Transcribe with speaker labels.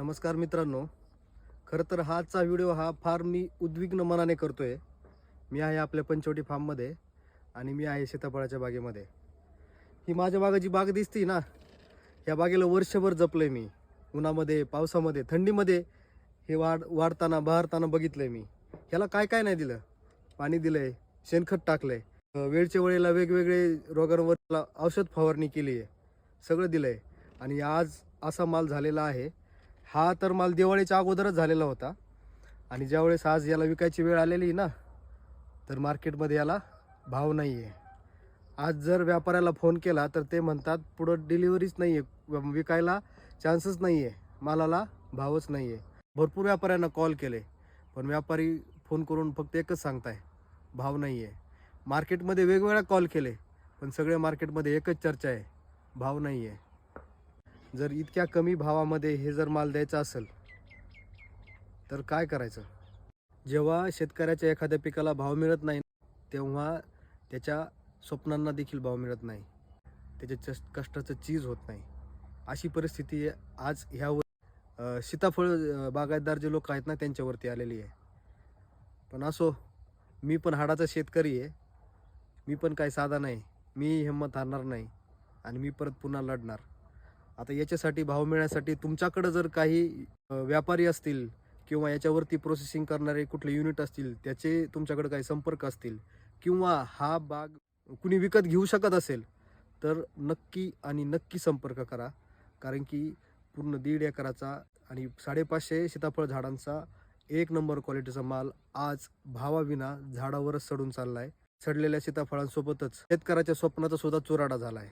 Speaker 1: नमस्कार मित्रांनो. खरं तर आजचा व्हिडिओ हा फार मी उद्विग्न मनाने करतो आहे मी आहे आपल्या पंचवटी फार्ममध्ये आणि मी आहे सीताफळाच्या बागेमध्ये. ही माझ्या बागाची बाग दिसती ना या बागेला वर्षभर जपलंय मी. उन्हामध्ये पावसामध्ये थंडीमध्ये हे वाढ वाढताना बहारताना बघितलं आहे मी. ह्याला काय काय नाही दिलं? पाणी दिलंय शेणखत टाकलंय. आहे वेळच्या वेळेला वेगवेगळे रोगांवर औषध फवारणी केली आहे सगळं दिलंय. आणि आज असा माल झालेला आहे. हा तर माल दिवाळीच्या अगोदरच झालेला होता. आणि ज्यावेळेस आज याला विकायची वेळ आलेली ना तर मार्केटमध्ये याला भाव नाही आहे आज जर व्यापाऱ्याला फोन केला तर ते म्हणतात पुढं डिलिव्हरीच नाही आहे विकायला चान्सच नाही आहे मालाला भावच नाही आहे भरपूर व्यापाऱ्यांना कॉल केले पण व्यापारी फोन करून फक्त एकच सांगताय भाव नाही आहे मार्केटमध्ये वेगवेगळ्या कॉल केले पण सगळ्या मार्केटमध्ये एकच चर्चा आहे भाव नाही आहे जर इतक्या कमी भावामध्ये हे जर माल द्यायचा असेल तर काय करायचं? जेव्हा शेतकऱ्याच्या एखाद्या पिकाला भाव मिळत नाही तेव्हा त्याच्या स्वप्नांना देखील भाव मिळत नाही. त्याच्या चस कष्टाचं चीज होत नाही. अशी परिस्थिती आज ह्यावर सीताफळ बागायतदार जे लोक आहेत ना त्यांच्यावरती आलेली आहे. पण असो मी पण हाडाचा शेतकरी आहे. मी पण काही साधा नाही. मी हिंमत हारणार नाही. आणि मी परत पुन्हा लढणार. आता याच्यासाठी भाव मिळण्यासाठी तुमच्याकडं जर काही व्यापारी असतील किंवा याच्यावरती प्रोसेसिंग करणारे कुठले युनिट असतील त्याचे तुमच्याकडे काही संपर्क असतील किंवा हा बाग कुणी विकत घेऊ शकत असेल तर नक्की आणि नक्की संपर्क करा. कारण की पूर्ण दीड एकराचा आणि साडेपाचशे सीताफळ झाडांचा एक नंबर क्वालिटीचा माल आज भावाविना झाडावरच सडून चाललाय. सडलेल्या सीताफळांसोबतच शेतकऱ्याच्या स्वप्नाचा सुद्धा चुराडा आहे